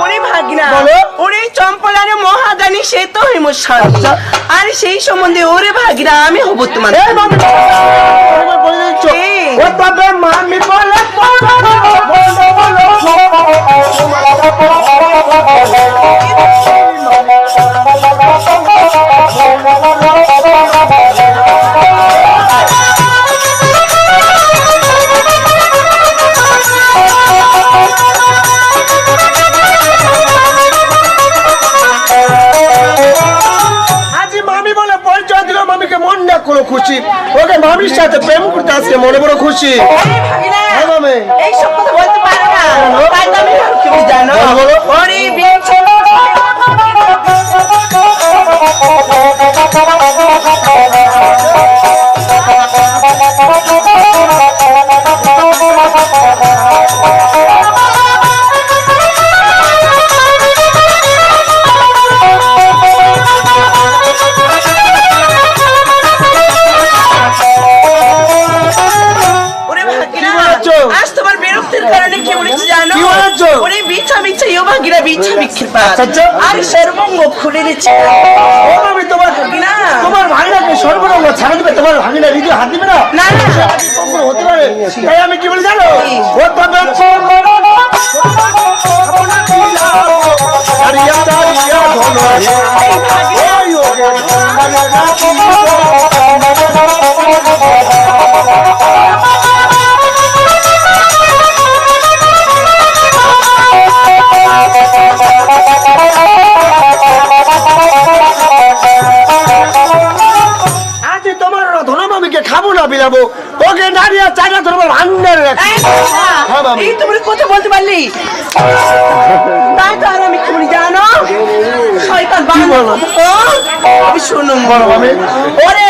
ওরে ভাগনা ওরে চম্পলার মহাদানি সে তো হইম স্বামী আচ্ছা। আর সেই সম্বন্ধে ওরে ভাগিরা আমি হব তোমার এই মামি বলে। বলে পঞ্চায়েত মামি বলে পরিচয় দিল মামিকে মন না করো খুশি। ওকে মামির সাথে প্রেম করতে আজকে মনে বড় খুশি। হ্যাঁ, মামি। এই সব কথা বলতে পারো না। তাই তো আমি কি জানো বলো, বলেছ? ওরে বিছা বিছা ইও ভাগিনা বিছা বিক্ষের আচ্ছা। আর সর্বঙ্গ খুলে দিচ্ছে। তোমার না। তোমার ভাগিনাকে সর্বরঙ্গ ছাড়া দিবে? তোমার ভাগিনা হৃদয় হাত দিবে না? না, হতে পারে। তাই আমি কি বলি জানো? ও তবে দাঁড়িয়া খাব না বিলাবো? ওকে দাঁড়িয়ে চাইনা এই বাবা, হ্যাঁ। এই তুমি কথা বলতে পারলি? তাই তো আর আমি বলি জানো? শয়তান বলো? আমি শুনুন বড় ওরে